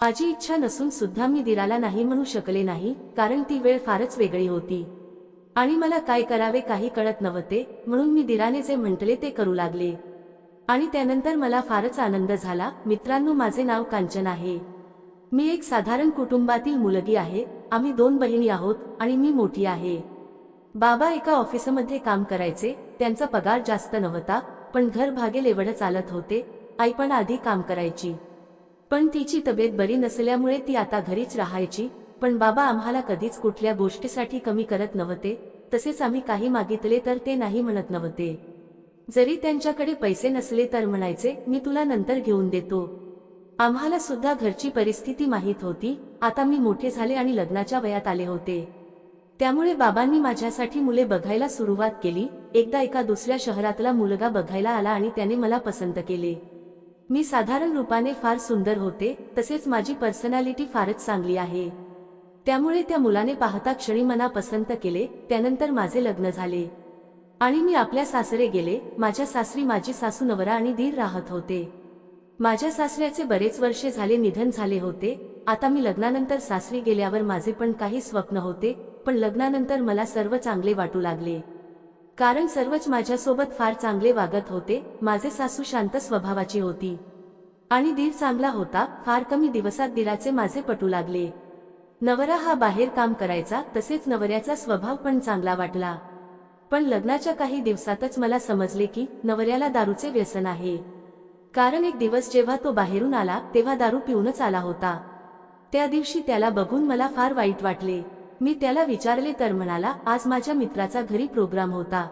माझी इच्छा नसून सुद्धा मी दिराला नाही म्हणू शकले नाही कारण ती वेळ फारच वेगळी होती. आणि मला काय करावे काही कळत नव्हते म्हणून मी दिराने जे म्हटले ते करू लागले. आणि त्यानंतर मला फारच आनंद झाला मित्रांनो माझे नाव कांचन आहे. मी एक साधारण कुटुंबातील मुलगी आहे आम्ही दोन बहिणी आहोत आणि मी मोठी आहे. बाबा एका ऑफिसमध्ये काम करायचे त्यांचा पगार जास्त नव्हता पण घर भागेल एवढं चालत होते आई पण आधी काम करायची. पण तिची तब्येत बरी नसल्यामुळे ती आता घरीच राहायची पण बाबा आम्हाला कधीच कुठल्या गोष्टीसाठी कमी करत नव्हते तसेच आम्ही काही मागितले तर ते नाही म्हणत नव्हते. जरी त्यांच्याकडे पैसे नसले तर म्हणायचे मी तुला नंतर घेऊन देतो. आम्हाला सुद्धा घरची परिस्थिती माहीत होती आता मी मोठे झाले आणि लग्नाच्या वयात आले होते. त्यामुळे बाबांनी माझ्यासाठी मुले बघायला सुरुवात केली एकदा एका दुसऱ्या शहरातला मुलगा बघायला आला आणि त्याने मला पसंत केले. मी साधारण रूपाने फार सुंदर होते तसेच माझी पर्सनॅलिटी फारच चांगली आहे. त्यामुळे त्या मुलाने पाहता क्षणी मना पसंत केले त्यानंतर माझे लग्न झाले. आणि मी आपल्या सासरे गेले माझ्या सासरी माझी सासू नवरा आणि दीर राहत होते. माझ्या सासऱ्याचे बरेच वर्षे झाले निधन झाले होते आता मी लग्नानंतर सासरी गेल्यावर माझे पण काही स्वप्न होते पण लग्नानंतर मला सर्व चांगले वाटू लागले. कारण सर्वच माझ्यासोबत फार चांगले वागत होते माझे सासू शांत स्वभावाची होती. आणि दीर चांगला होता फार कमी दिवसात दिराचे माझे पटू लागले. नवरा हा बाहेर काम करायचा तसेच नवऱ्याचा स्वभाव पण चांगला वाटला. पण लग्नाच्या काही दिवसातच मला समजले की नवऱ्याला दारूचे व्यसन आहे. कारण एक दिवस जेव्हा तो बाहेरून आला तेव्हा दारू पिऊनच आला होता. त्या दिवशी त्याला बघून मला फार वाईट वाटले. मी त्याला विचारले तर म्हणाला आज माझ्या मित्राचा घरी प्रोग्राम होता.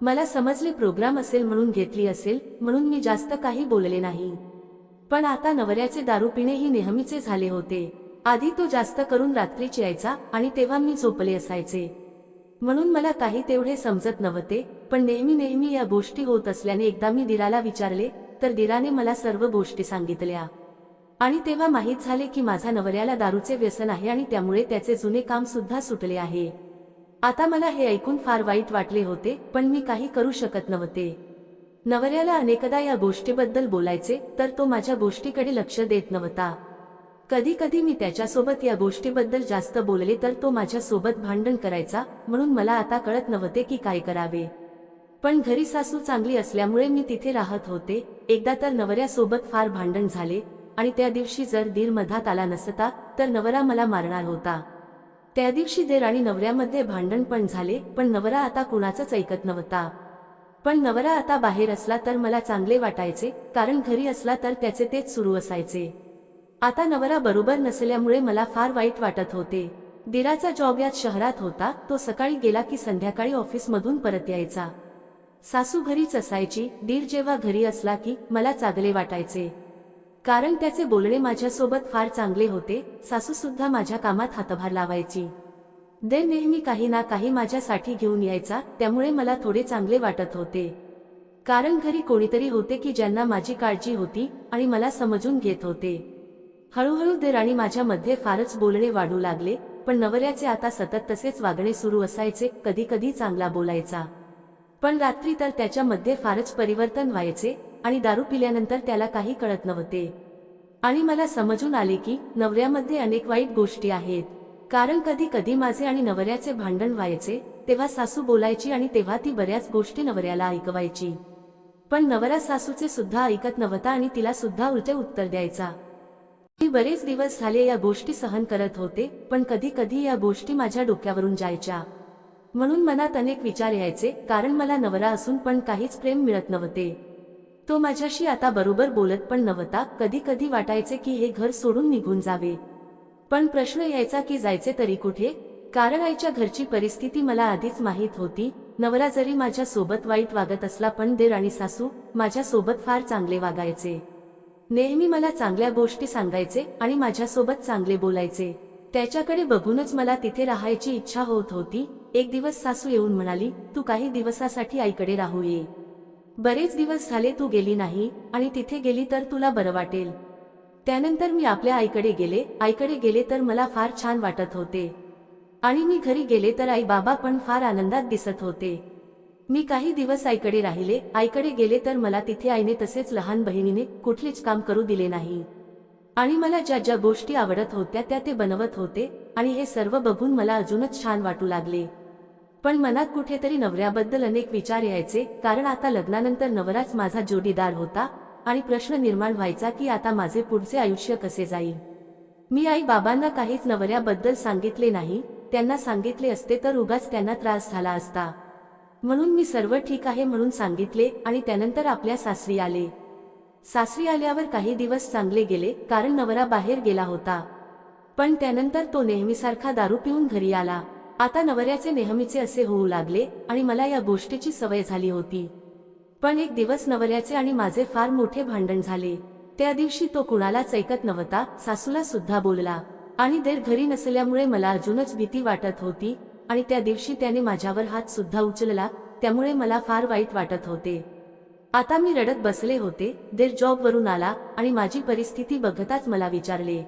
मला समजले प्रोग्राम असेल म्हणून घेतली असेल म्हणून मी जास्त काही बोलले नाही. पण आता नवऱ्याचे दारू पिणेही नेहमीचे झाले होते. आधी तो जास्त करून रात्रीच यायचा आणि तेव्हा मी झोपले असायचे. म्हणून मला काही तेवढे समजत नव्हते पण नेहमी नेहमी या गोष्टी होत असल्याने एकदा मी दिराला विचारले तर दिराने मला सर्व गोष्टी सांगितल्या. आणि तेव्हा माहीत झाले की माझा नवऱ्याला दारूचे व्यसन आहे आणि त्यामुळे त्याचे जुने काम सुद्धा सुटले आहे. आता मला हे ऐकून फार वाईट वाटले होते पण मी काही करू शकत नव्हते. नवऱ्याला अनेकदा या गोष्टीबद्दल बोलायचे तर तो माझ्या गोष्टीकडे लक्ष देत नव्हता. कधी कधी मी त्याच्यासोबत या गोष्टीबद्दल जास्त बोलले तर तो माझ्यासोबत भांडण करायचा म्हणून मला आता कळत नव्हते की काय करावे. पण घरी सासू चांगली असल्यामुळे मी तिथे राहत होते एकदा तर नवऱ्यासोबत फार भांडण झाले आणि त्या दिवशी जर दीर मधात आला नसता तर नवरा मला मारणार होता. त्या दिवशी देर आणि नवऱ्यामध्ये भांडण पण झाले पण नवरा आता कुणाचंच ऐकत नव्हता. पण नवरा आता बाहेर असला तर मला चांगले वाटायचे कारण घरी असला तर त्याचे तेच सुरू असायचे. आता नवरा बरोबर नसल्यामुळे मला फार वाईट वाटत होते. दिराचा जॉब यात शहरात होता तो सकाळी गेला की संध्याकाळी ऑफिसमधून परत यायचा. सासू घरीच असायची दीर जेव्हा घरी असला की मला चांगले वाटायचे. कारण त्याचे बोलणे माझ्यासोबत फार चांगले होते सासू सुद्धा माझ्या कामात हातभार लावायची. दे नेहमी काही ना काही माझ्यासाठी घेऊन यायचा त्यामुळे मला थोडे चांगले वाटत होते. कारण घरी कोणीतरी होते की ज्यांना माझी काळजी होती आणि मला समजून घेत होते. हळूहळू देर आणि माझ्यामध्ये फारच बोलणे वाढू लागले पण नवऱ्याचे आता सतत तसेच वागणे सुरू असायचे कधी कधी चांगला बोलायचा. पण रात्री तर त्याच्यामध्ये फारच परिवर्तन व्हायचे आणि दारू पिल्यानंतर त्याला काही कळत नव्हते. आणि मला समजून आले की नवऱ्यामध्ये अनेक वाईट गोष्टी आहेत. कारण कधी कधी माझे आणि नवऱ्याचे भांडण व्हायचे तेव्हा सासू बोलायची आणि तेव्हा ती बऱ्याच गोष्टी नवऱ्याला ऐकवायची. पण नवरा सासूचे सुद्धा ऐकत नव्हता आणि तिला सुद्धा उलटे उत्तर द्यायचा. मी बरेच दिवस झाले या गोष्टी सहन करत होते पण कधी कधी या गोष्टी माझ्या डोक्यावरून जायच्या. म्हणून मनात अनेक विचार यायचे कारण मला नवरा असून पण काहीच प्रेम मिळत नव्हते. तो माझ्याशी आता बरोबर बोलत पण नव्हता. कधी कधी वाटायचे की हे घर सोडून निघून जावे. पण प्रश्न यायचा की जायचे तरी कुठे? कारण आईच्या घरची परिस्थिती मला आधीच माहीत होती. नवरा जरी माझ्या सोबत वाईट वागत असला पण देर आणि सासू माझ्या सोबत फार चांगले वागायचे. नेहमी मला चांगल्या गोष्टी सांगायचे आणि माझ्यासोबत चांगले बोलायचे. त्याच्याकडे बघूनच मला तिथे राहायची इच्छा होत होती. एक दिवस सासू येऊन म्हणाली तू काही दिवसासाठी आईकडे राहू ये. बरेच दिवस झाले तू गेली नाही आणि तिथे गेली तर तुला बरं वाटेल. त्यानंतर मी आपल्या आईकडे गेले आईकडे गेले तर मला फार छान वाटत होते. आणि मी घरी गेले तर आई बाबा पण फार आनंदात दिसत होते. मी काही दिवस आईकडे राहिले आईकडे गेले तर मला तिथे आईने तसेच लहान बहिणीने कुठलेच काम करू दिले नाही. आणि मला ज्या ज्या गोष्टी आवडत होत्या त्या ते बनवत होते आणि हे सर्व बघून मला अजूनच छान वाटू लागले. पण मनात कुठेतरी नवऱ्याबद्दल अनेक विचार यायचे कारण आता लग्नानंतर नवराच माझा जोडीदार होता आणि प्रश्न निर्माण व्हायचा की आता माझे पुढचे आयुष्य कसे जाईल. मी आई बाबांना काहीच नवऱ्याबद्दल सांगितले नाही त्यांना सांगितले असते तर उगाच त्यांना त्रास झाला असता. म्हणून मी सर्व ठीक आहे म्हणून सांगितले आणि त्यानंतर आपल्या सासरी आले. सासरी आल्यावर काही दिवस चांगले गेले कारण नवरा बाहेर गेला होता. पण त्यानंतर तो नेहमीसारखा दारू पिऊन घरी आला. आता नवऱ्याचे नेहमीचे असे होऊ लागले आणि मला या गोष्टीची सवय झाली होती. पण एक दिवस नवऱ्याचे आणि माझे फार मोठे भांडण झाले. त्या दिवशी तो कुणालाच ऐकत नव्हता सासूला सुद्धा बोलला. आणि देर घरी नसल्यामुळे मला अजूनच भीती वाटत होती आणि त्या दिवशी त्याने माझ्यावर हात सुद्धा उचलला त्यामुळे मला फार वाईट वाटत होते. आता मी रडत बसले होते देर जॉबवरून आला आणि माझी परिस्थिती बघताच मला विचारले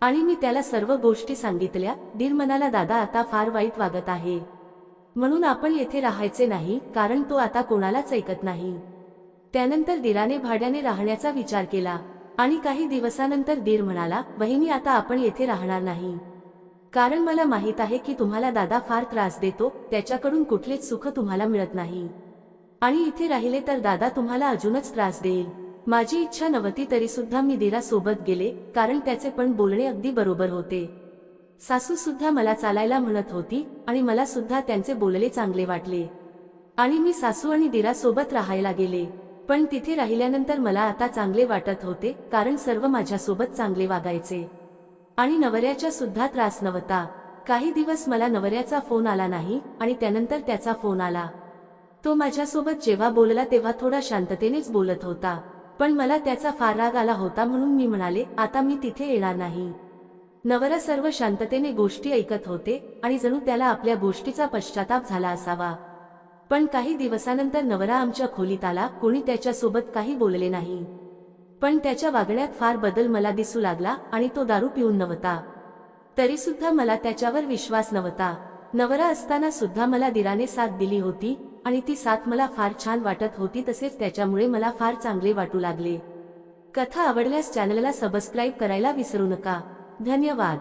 आणि मी त्याला सर्व गोष्टी सांगितल्या. दीर म्हणाला दादा आता फार वाईट वागत आहे. म्हणून आपण येथे राहायचे नाही कारण तो आता कोणालाच ऐकत नाही. त्यानंतर दीराने भाड्याने राहण्याचा विचार केला. आणि काही दिवसानंतर दीर म्हणाला वहिनी आता आपण येथे राहणार नाही. कारण मला माहीत आहे की तुम्हाला दादा फार त्रास देतो त्याच्याकडून कुठलेच सुख तुम्हाला मिळत नाही. आणि इथे राहिले तर दादा तुम्हाला अजूनच त्रास देईल. माझी इच्छा नव्हती तरी सुद्धा मी दिरासोबत गेले कारण त्याचे पण बोलणे अगदी बरोबर होते. सासू सुद्धा मला चालायला म्हणत होती आणि मला सुद्धा त्यांचे बोलले चांगले वाटले. आणि मी सासू आणि दिरासोबत राहायला गेले. पण तिथे राहिल्यानंतर मला आता चांगले वाटत होते कारण सर्व माझ्यासोबत चांगले वागायचे. आणि नवऱ्याच्या सुद्धा त्रास नव्हता. काही दिवस मला नवऱ्याचा फोन आला नाही आणि त्यानंतर त्याचा फोन आला. तो माझ्यासोबत जेव्हा बोलला तेव्हा थोडा शांततेनेच बोलत होता. पण मला त्याचा फार राग आला होता म्हणून मी म्हणाले आता मी तिथे येणार नाही. नवरा सर्व शांततेने गोष्टी ऐकत होते आणि जणू त्याला आपल्या गोष्टीचा पश्चाताप झाला असावा. पण काही दिवसानंतर नवरा आमच्या खोलीत आला कोणी त्याच्यासोबत काही बोलले नाही. पण त्याच्या वागण्यात फार बदल मला दिसू लागला आणि तो दारू पिऊन नव्हता. तरीसुद्धा मला त्याच्यावर विश्वास नव्हता. नवरा असताना सुद्धा मला दिराने साथ दिली होती आणि ती साथ मला फार छान वाटत होती तसेच त्याच्यामुळे मला फार चांगले वाटू लागले. कथा आवडल्यास चॅनलला सबस्क्राईब करायला विसरू नका. धन्यवाद.